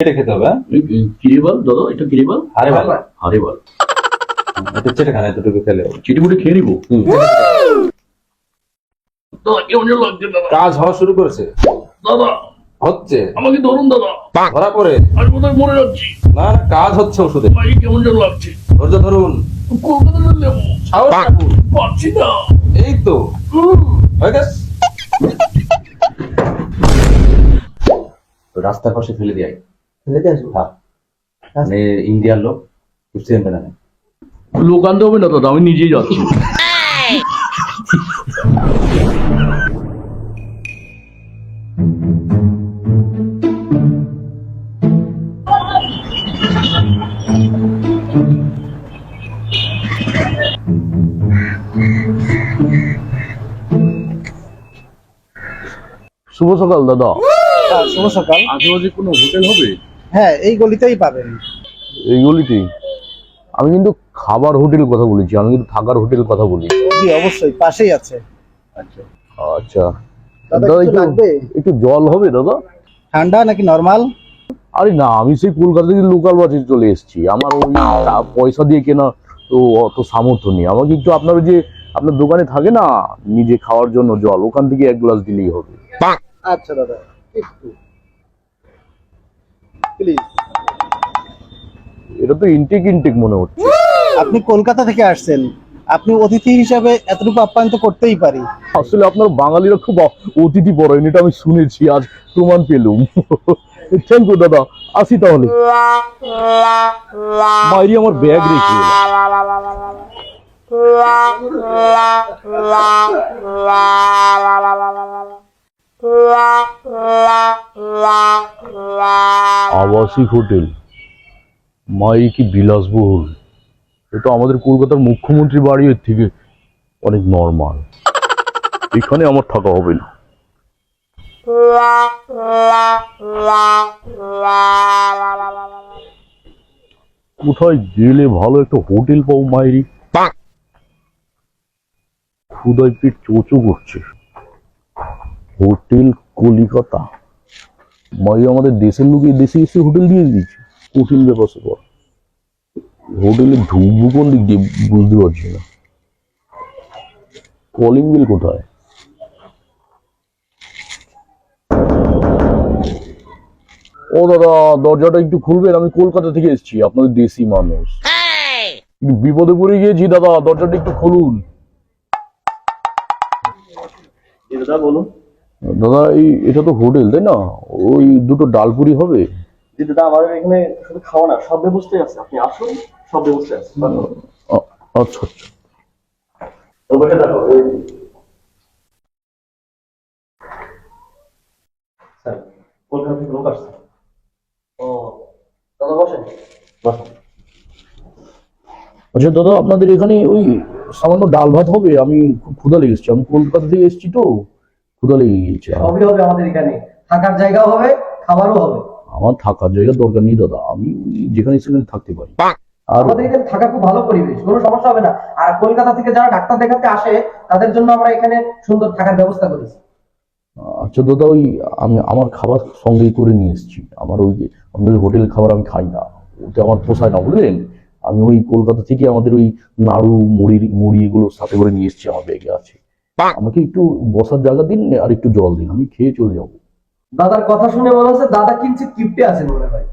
এটা খেতে হবে হ্যাঁ? কিরে বল দাদা এটা কিরে বল আরে বল আরে বল এটা চেটে খান এতটুকু খেলে চিটিমুটি খেয়ে নিবো। কাজ হওয়া শুরু করেছে। দাদা হচ্ছে। আমাকে ধরুন দাদা। ধরা পড়ে। আমি কোথায় মরে যাচ্ছি। না না কাজ হচ্ছে ওষুধে। ভাই কেমন যেন লাগছে। ধৈর্য ধরুন। কলকাতা নেব সাহস পাচ্ছি না। এই তো। হয়ে গেছে। রাস্তার পাশে ফেলে দিয়ে মানে ইন্ডিয়ার লোক বুঝতে পারবে না। লোক আনতে হবে না দাদা আমি নিজেই যাচ্ছি। শুভ সকাল দাদা। হ্যাঁ, শুভ সকাল। আশেপাশে কোনো হোটেল হবে? হ্যাঁ এই গলিতেই পাবেন। এই গলিতেই? আমি কিন্তু খাবার হোটেল কথা বলেছি আমি কিন্তু থাকার হোটেল কথা বলি। জি অবশ্যই পাশেই আছে। আচ্ছা আচ্ছা। দাদা একটু একটু জল হবে দাদা? ঠান্ডা নাকি নর্মাল? আরে না আমি সেই কলকাতা থেকে লোকাল বাসে চলে এসেছি। আমার ওই পয়সা দিয়ে কেনা তো অত সামর্থ্য নেই। আমাকে একটু আপনার ওই যে আপনার দোকানে থাকে না নিজে খাওয়ার জন্য জল ওখান থেকে এক গ্লাস দিলেই হবে। আচ্ছা দাদা একটু। প্লিজ এটা তো ইনটেক ইনটেক মনে হচ্ছে। আপনি কলকাতা থেকে আসছেন। আপনি অতিথি হিসাবে এতটুকু আপ্যায়ন তো করতেই পারি। আসলে আপনার বাঙালিরা খুব অতিথি পরায়ণ এটা আমি শুনেছি আজ প্রমাণ পেলুম। থ্যাংক ইউ দাদা। আসি তাহলে। বাইরে আমার ব্যাগ রেখে এলাম। আবাসিক হোটেল। মাই কি বিলাসবহুল। এটা আমাদের কলকাতার মুখ্যমন্ত্রী বাড়ি এর থেকে অনেক নর্মাল এখানে আমার থাকা হবে না। কোথায় গেলে ভালো একটা হোটেল পাবো মাইরি? ক্ষুদায় পেট চোচো করছে। হোটেল কলিকাতা। মাই আমাদের দেশের লোক এই দেশে এসে হোটেল দিয়ে দিয়েছে কঠিন ব্যাপার স্যাপার হোটেলে ঢুকবো কোন দিক দিয়ে বুঝতে পারছি না। কলিং বিল কোথায়? ও দাদা দরজাটা একটু খুলবেন আমি কলকাতা থেকে এসেছি আপনাদের দেশি মানুষ। বিপদে পড়ে গিয়েছি দাদা দরজাটা একটু খুলুন। দাদা বলুন। দাদা এই এটা তো হোটেল তাই না? ওই দুটো ডালপুরি হবে। জি দাদা আমাদের এখানে শুধু খাওয়া না সব ব্যবস্থাই আছে। আপনি আসুন সব ব্যবস্থা আছে। আচ্ছা আচ্ছা। কলকাতা থেকে লোক আসছে। ও দাদা বসেন। বসেন। আচ্ছা দাদা আপনাদের এখানে ওই সামান্য ডাল ভাত হবে? আমি খুব ক্ষুধা লেগেছি। আমি কলকাতা থেকে এসেছি তো। ক্ষুধা লেগে গিয়েছে। সবই হবে আমাদের এখানে। থাকার জায়গাও হবে খাবারও হবে। আমার থাকার জায়গার দরকার নেই দাদা আমি যেখানে সেখানে থাকতে পারি। আর আমাদের এখানে থাকা খুব ভালো পরিবেশ কোনো সমস্যা হবে না। আর কলকাতা থেকে যারা ডাক্তার দেখাতে আসে তাদের জন্য আমরা এখানে সুন্দর থাকার ব্যবস্থা করেছি। আচ্ছা দাদা ওই আমি আমার খাবার সঙ্গে করে নিয়ে এসেছি। আমার ওই আমাদের হোটেল খাবার আমি খাই না। ওতে আমার পোষায় না বুঝলেন? আমি ওই কলকাতা থেকে আমাদের ওই নাড়ু মুড়ির মুড়ি এগুলো সাথে করে নিয়ে এসেছি আমার ব্যাগে আছে। আমাকে একটু বসার জায়গা দিন আর একটু জল দিন আমি খেয়ে চলে যাব। দাদার কথা শুনে মনে হচ্ছে দাদা কিঞ্চিত কিপটে আছেন মনে হয়।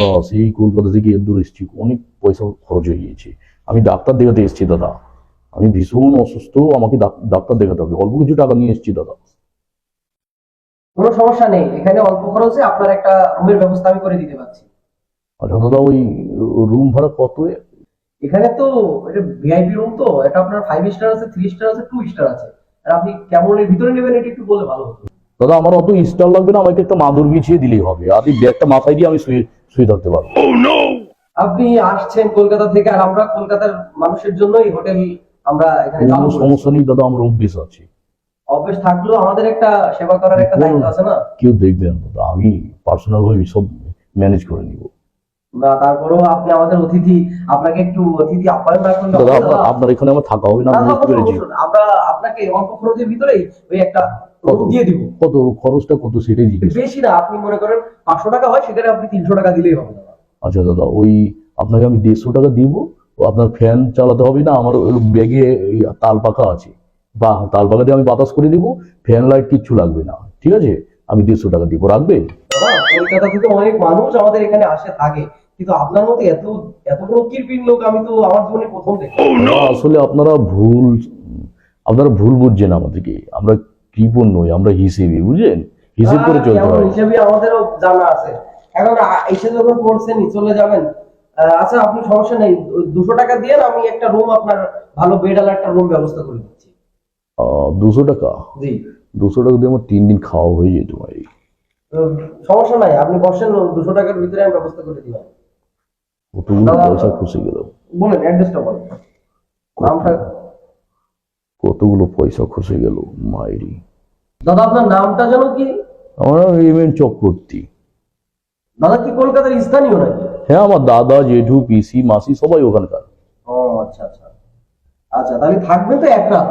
না সেই কলকাতা থেকে এত দূর এসেছি অনেক পয়সা খরচ হয়ে গিয়েছে। আমি ডাক্তার দেখাতে এসেছি দাদা। আমি ভীষণ অসুস্থ আমাকে ডাক্তার দেখাতে হবে। অল্প কিছু টাকা নিয়ে এসেছি দাদা। কোনো সমস্যা নেই এখানে অল্প খরচে আপনার একটা রুমের ব্যবস্থা আমি করে দিতে পারছি। আচ্ছা দাদা ওই রুম ভাড়া কত? এখানে তো এটা ভিআইপি রুম তো এটা আপনার ফাইভ স্টার আছে থ্রি স্টার আছে টু স্টার আছে। আর আপনি কেমন এর ভিতরে নেবেন এটা একটু বলে ভালো হতো। দাদা আমার অত স্টার লাগবে না আমাকে একটা মাদুর বিছিয়ে দিলেই হবে। ব্যাগটা মাথায় দিয়ে আমি শুয়ে শুয়ে থাকতে পারব। আপনি আসছেন কলকাতা থেকে আর আমরা কলকাতার মানুষের জন্য এই হোটেল আমরা এখানে চালু কোনো সমস্যা নেই দাদা আমার অভ্যেস আছে। অফিস থাকলেও আমাদের একটা সেবা করার একটা দায়িত্ব আছে না? কেউ দেখবে না দাদা আমি পার্সোনাল ভাবে সব ম্যানেজ করে নিব। না তারপরেও আপনি আমাদের অতিথি আপনাকে একটু অতিথি আপ্যায়ন না করলে দাদা হবে আপনার এখানে আমার থাকা হবে না না, আমি বুঝতে পেরেছি। আমরা আপনাকে অল্প খরচের ভিতরেই ওই একটা দিয়ে দিব। কত? খরচটা কত সেটাই জিজ্ঞেস বেশি না আপনি মনে করেন পাঁচশো টাকা হয় সেখানে আপনি তিনশো টাকা দিলেই হবে। আচ্ছা দাদা ওই আপনাকে আমি দেড়শো টাকা দিব আপনার ফ্যান চালাতে হবে না আমার ব্যাগে তাল পাখা আছে। বা তাল পাখা দিয়ে আমি বাতাস করে দিব ফ্যান লাইট কিচ্ছু লাগবে না। ঠিক আছে? আমি দেড়শো টাকা দিব রাখবে কলকাতা থেকে অনেক মানুষ আমাদের এখানে আসে থাকে। কিন্তু আপনার মতো এত এত বড় কিরপিন লোক আমি তো আমার জীবনে প্রথম দেখি। আসলে আপনারা ভুল আপনারা ভুল বুঝছেন আমাদেরকে। আমরা কৃপণ নই আমরা হিসেবে বুঝলেন? হিসেব করে চলতে হয়। হিসেবে আমাদেরও জানা আছে। এখন এসে যখন পড়ছেন চলে যাবেন আচ্ছা আপনি সমস্যা নেই দুশো টাকা দিয়ে আমি একটা রুম আপনার ভালো বেড আলা একটা রুম ব্যবস্থা করে দিচ্ছি। দুশো টাকা? জি। দুশো টাকা দিয়ে আমার তিন দিন খাওয়া হয়ে যেত ভাই। সমস্যা নাই আপনি বসেন দুশো টাকার ভিতরে আমি ব্যবস্থা করে দিবেন কতগুলো দাদা, পয়সা খসে গেল। বলেন অ্যাড্রেসটা বলেন। নামটা? কতগুলো পয়সা খসে গেল মায়েরি দাদা আপনার নামটা যেন কি? আমার এম এন চক্রবর্তী। দাদা কি কলকাতার স্থানীয় নাকি? হ্যাঁ আমার দাদা জেঠু পিসি মাসি সবাই ওখানকার। ও আচ্ছা আচ্ছা। আচ্ছা তাহলে থাকবেন তো এক রাত?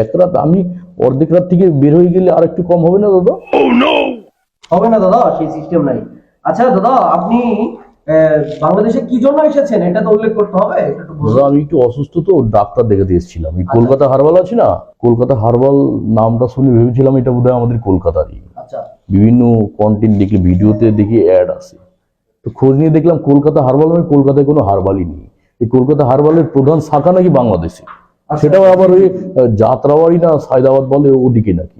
এক রাত আমি অর্ধেক রাত থেকে বের হয়ে গেলে আর একটু কম হবে না দাদা? হবে না দাদা সেই সিস্টেম নাই। আচ্ছা দাদা আপনি বাংলাদেশে কি জন্য এসেছেন? এটা তো উল্লেখ করতে হবে। দাদা আমি একটু অসুস্থ তো ডাক্তার দেখাতে এসেছিলাম। এই কলকাতা হারবাল আছে না? কলকাতা হারবাল নামটা শুনে ভেবেছিলাম এটা বোধহয় আমাদের কলকাতারই। আচ্ছা। বিভিন্ন কন্টেন্ট দেখি ভিডিওতে দেখি অ্যাড আসে তো খোঁজ নিয়ে দেখলাম কলকাতা হারবাল মানে কলকাতায় কোনো হারবালই নেই। এই কলকাতা হারবালের প্রধান শাখা নাকি বাংলাদেশে? সেটাও আবার ওই যাত্রাবাড়ি না সায়দাবাদ বলে ওদিকে নাকি? আচ্ছা আচ্ছা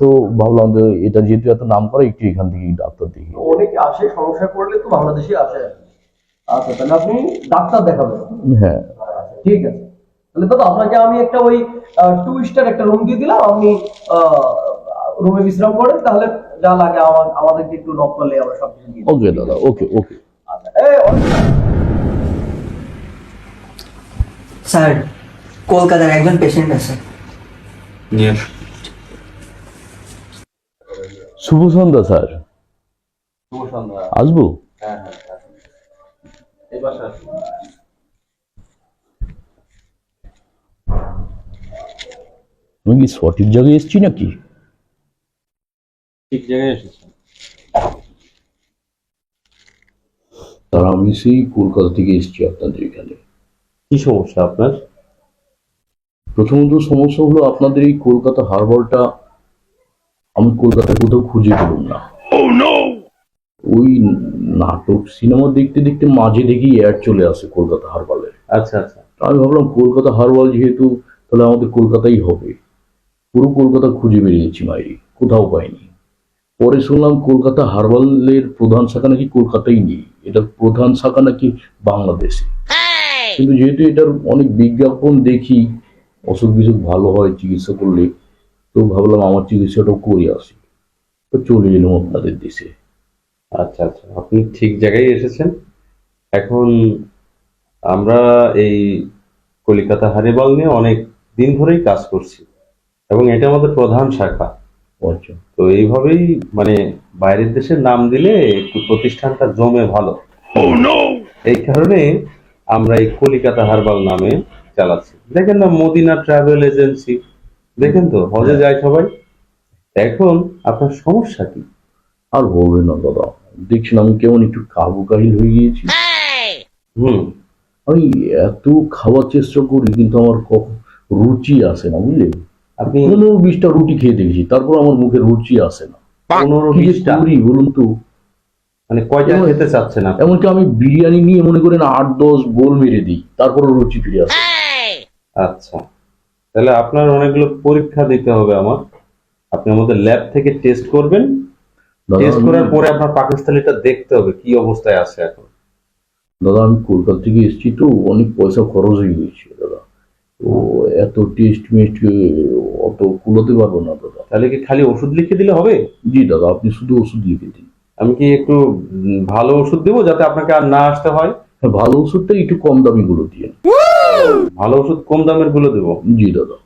তো ভাবলাম যে এটা যেহেতু এত নাম করে একটু এখান থেকেই ডাক্তার দেখি। অনেকে আসে সমস্যা পড়লে তো বাংলাদেশে আসে। আর কি। আচ্ছা তাহলে আপনি ডাক্তার দেখাবেন। হ্যাঁ। আচ্ছা, ঠিক আছে। তাহলে দাদা আপনাকে আমি একটা ওই টু স্টার একটা রুম দিয়ে দিলাম। আপনি রুমে বিশ্রাম করেন তাহলে যা লাগে আমার আমাদেরকে একটু নক করলে আমরা সব কিছু ওকে দাদা ওকে ওকে আচ্ছা এই, স্যার কলকাতার একজন পেশেন্ট আছে। নিয়ে শুভ সন্ধ্যা স্যার। শুভ সন্ধ্যা। আসব? হ্যাঁ হ্যাঁ। এই আমি কি সঠিক জায়গায় এসেছি নাকি? ঠিক জায়গায় তার আমি সেই কলকাতা থেকে এসেছি আপনাদের এখানে। কি সমস্যা আপনার? প্রথমত সমস্যা হলো আপনাদের এই কলকাতা হারবারটা আমি কলকাতায় কোথাও খুঁজে পেলাম না। ওই নাটক সিনেমা দেখতে দেখতে মাঝে দেখি অ্যাড চলে আসে কলকাতা হারবালের আচ্ছা আচ্ছা। আমি ভাবলাম কলকাতা হারবাল যেহেতু তাহলে আমাদের কলকাতাই হবে। পুরো কলকাতা খুঁজে বেরিয়েছি মাইরি কোথাও পাইনি। পরে শুনলাম কলকাতা হারবালের প্রধান শাখা নাকি কলকাতাই নেই। এটার প্রধান শাখা নাকি বাংলাদেশে। কিন্তু যেহেতু এটার অনেক বিজ্ঞাপন দেখি অসুখ বিসুখ ভালো হয় চিকিৎসা করলে তো ভাবলাম আমার চিকিৎসাটাও করে আসি। তো চলে এলাম আপনাদের দেশে। আচ্ছা আচ্ছা আপনি ঠিক জায়গায় এসেছেন। এখন আমরা এই কলিকাতা হারিবাল নিয়ে অনেক দিন ধরেই কাজ করছি এবং এটা আমাদের প্রধান শাখা। আচ্ছা। তো এইভাবেই মানে বাইরের দেশের নাম দিলে একটু প্রতিষ্ঠানটা জমে ভালো। এই কারণে আমরা এই কলিকাতা হারবাল নামে চালাচ্ছি। দেখেন না মদিনা ট্রাভেল এজেন্সি। দেখেন তো হজে যায় সবাই। এখন আপনার সমস্যা কি? আর বলবে না দাদা দেখছিলাম আমি কেমন একটু কাবু কাহিল হয়ে গিয়েছি। হুম। আমি এত খাওয়ার চেষ্টা করি কিন্তু আমার রুচি আসে না বুঝলে আপনি পনেরো বিশটা রুটি খেয়ে দেখেছি তারপর আমার মুখে রুচি আসে না। পনেরো বিশটা। বলুন তো? মানে কয়টা খেতে চাচ্ছেন আপনি? এমনকি আমি বিরিয়ানি নিয়ে মনে করেন আট দশ গোল মেরে দিই তারপর রুচি ফিরে আসে আচ্ছা। তাহলে আপনার অনেকগুলো পরীক্ষা দিতে হবে আমার। আপনি আমাদের ল্যাব থেকে টেস্ট করবেন। টেস্ট করার পরে আপনার পাকিস্তানিটা দেখতে হবে কি অবস্থায় আছে এখন। দাদা আমি কলকাতা থেকে এসেছি তো অনেক পয়সা খরচ হয়ে গেছে দাদা। তো এত টেস্ট মেস্ট অত কুলোতে পারব না দাদা। তাহলে কি খালি ওষুধ লিখে দিলে হবে? জি দাদা আপনি শুধু ওষুধ লিখে দিন। আমি কি একটু ভালো ওষুধ দেবো যাতে আপনাকে আর না আসতে হয় হ্যাঁ? ভালো ওষুধটা একটু কম দামি গুলো দিয়ে ভালো ওষুধ কম দামেরগুলো দেবো? জি দাদা।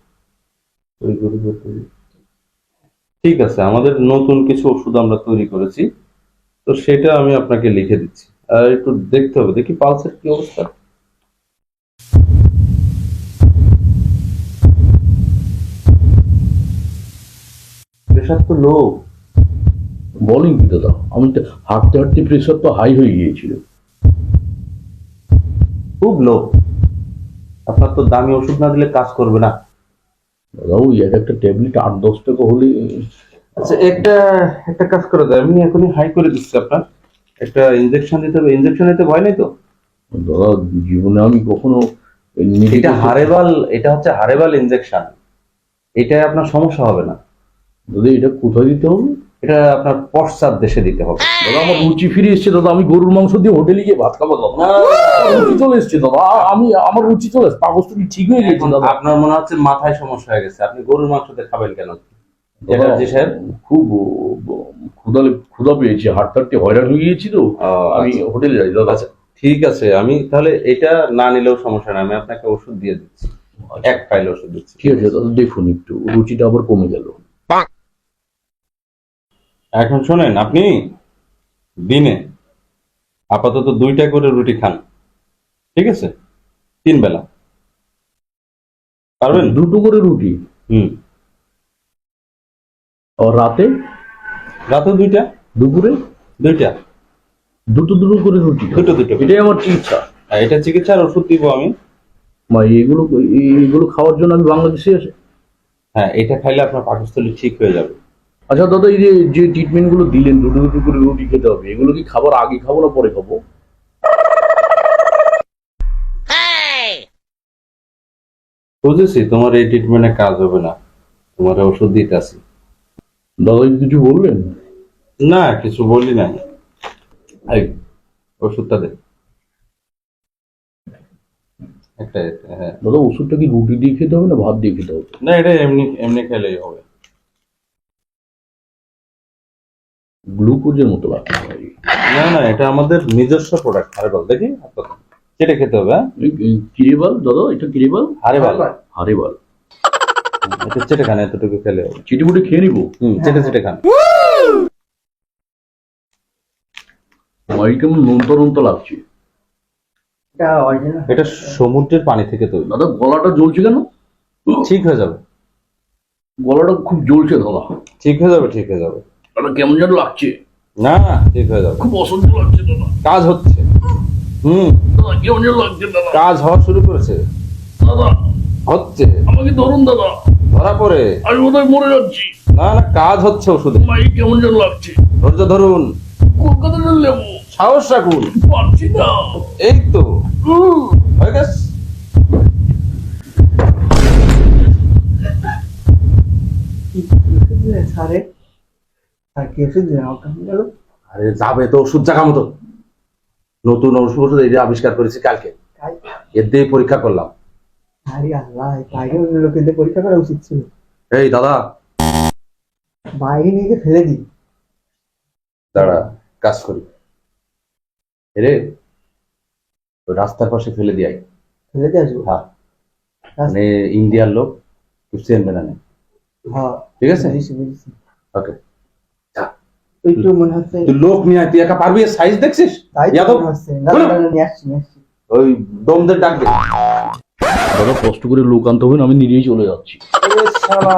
ঠিক আছে আমাদের নতুন কিছু ওষুধ আমরা তৈরি করেছি। তো সেটা আমি আপনাকে লিখে দিচ্ছি। আর একটু দেখতে হবে দেখি পালসের কি অবস্থা। প্রেশার তো লো বলেন কি দাদা। আমি তো হাঁটতে হাঁটতে প্রেশার তো হাই হয়ে গিয়েছিল। খুব লো আপনার তো দামি ওষুধ না দিলে কাজ করবে না। দাদা ওই এক একটা ট্যাবলেট আট দশ টাকা হলে আচ্ছা একটা একটা কাজ করে দেয় আমি এখনই হাই করে দিচ্ছি আপনার। একটা ইনজেকশন দিতে হবে। ইনজেকশন দিতে ভয় নেই তো? দাদা জীবনে আমি কখনো এটা হারেবাল এটা হচ্ছে হারেবাল ইনজেকশন এটাই আপনার সমস্যা হবে না। দাদা এটা কোথায় দিতে হবে? এটা আপনার পশ্চাৎ দেশে দিতে হবে। দাদা আমার রুচি ফিরে এসছে দাদা আমি গরুর মাংস দিয়ে হোটেলে গিয়ে ভাত খাব দাদা। রুচি চলে এসছে দাদা। আমি আমার রুচি চলে এসছে কি ঠিক হয়ে গেছে দাদা। আপনার মনে হচ্ছে মাথায় সমস্যা হয়ে গেছে। আপনি গরুর মাংসতে খাবেন কেন? চ্যাটার্জি সাহেব? খুব ক্ষুদা ক্ষুদা পেয়েছি হাঁটতে হয়রান হয়ে গিয়েছি তো। আমি আচ্ছা। হোটেলে যাই দাদা। আচ্ছা ঠিক আছে আমি তাহলে এটা না নিলেও সমস্যা নাই আমি আপনাকে ওষুধ দিয়ে দিচ্ছি। এক ফাইল ওষুধ দিচ্ছি। ঠিক আছে দাদা দেখুন একটু রুচিটা আবার কমে গেল। এখন শোনেন আপনি দিনে আপাতত দুইটা করে রুটি খান ঠিক আছে? তিন বেলা পারবেন? দুটো করে রুটি? হুম। আর রাতে? রাতে দুইটা? দুপুরে? দুইটা। দুটো দুটো করে রুটি? দুটো দুটো এটাই আমার আর এটা চিকিৎসার ওষুধ দিব আমি। এগুলো এগুলো খাওয়ার জন্য আমি বাংলাদেশে হ্যাঁ এটা খাইলে আপনার পাকস্থলী ঠিক হয়ে যাবে। আচ্ছা দাদা এই যে যে ট্রিটমেন্টগুলো দিলেন দুটো দুটো করে রুটি খেতে হবে এগুলো কি খাবার আগে খাব না পরে খাব? বুঝেছি তোমার এই ট্রিটমেন্টে কাজ হবে না। তোমার ওষুধ দিতে আসি দাদা কি কিছু বললেন? না কিছু বলি নাই। এই ওষুধটা দে। একটা একটা, হ্যাঁ। দাদা ওষুধটা কি রুটি দিয়ে খেতে হবে না ভাত দিয়ে খেতে হবে? না এটা এমনি এমনি খেলেই হবে। গ্লুকোজের মতো ভাই। না না এটা আমাদের নিজস্ব প্রোডাক্ট হারেবাল দেখি? সেটা খেতে হবে হ্যাঁ? কিরেবাল দাদা এটা কিরেবাল? হারেবাল হারেবাল এটা চেটে খান এতটুকু খেলে হবে। চিটি মুটি খেয়ে নিবো? হুম চেটে চেটে খান। মাই কেমন নোনতা নোনতা লাগছে। এটা অরিজিনাল এটা সমুদ্রের পানি থেকে তৈরি। দাদা গলাটা জ্বলছে কেন? ঠিক হয়ে যাবে। গলাটা খুব জ্বলছে দাদা। ঠিক হয়ে যাবে ঠিক হয়ে যাবে। কেমন যেন লাগছে। না ঠিক হয়ে যাবে। খুব অসহ্য লাগছে দাদা। কাজ হচ্ছে। হুম। কেমন যেন লাগছে দাদা। কাজ হওয়া শুরু করেছে। দাদা হচ্ছে। আমাকে ধরুন দাদা। ধরা পড়ে। আমি বোধহয় মরে যাচ্ছি। না না কাজ হচ্ছে ওষুধে। মাই কেমন যেন লাগছে। ধৈর্য ধরুন। কলকাতা নেব সাহস রাখুন। পারছি না। এই তো। হয়ে গেছে। স্যারে আরে যাবে তো ওষুধ জায়গা মতো। নতুন ওষুধ এই আবিষ্কার করেছি কালকে। এর দিয়ে পরীক্ষা করলাম। আরে আল্লাহ বাইরে অন্য লোকেদের পরীক্ষা করা উচিত ছিল। এই দাদা। বাইরে নিয়ে ফেলে দাঁড়া কাজ করি। রে ওই রাস্তার পাশে ফেলে দিয়াই ফেলে দিয়ে আসব? হ্যাঁ। মানে ইন্ডিয়ার লোক না হ্যাঁ। ঠিক আছে? ওকে। একটু মনে হচ্ছে তুই লোক নিয়ে তুই একা পারবি? সাইজ দেখছিস? তাই যাদব, ওই দমদের ডাক দাদা কষ্ট করে লোক আনতে হবে না আমি নিজেই চলে যাচ্ছি। এ শালা।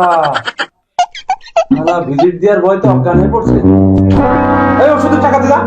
শালা ভিজিট দেওয়ার ভয় তো অজ্ঞান হয়ে পড়ছে। এই ওষুধের টাকা দিলা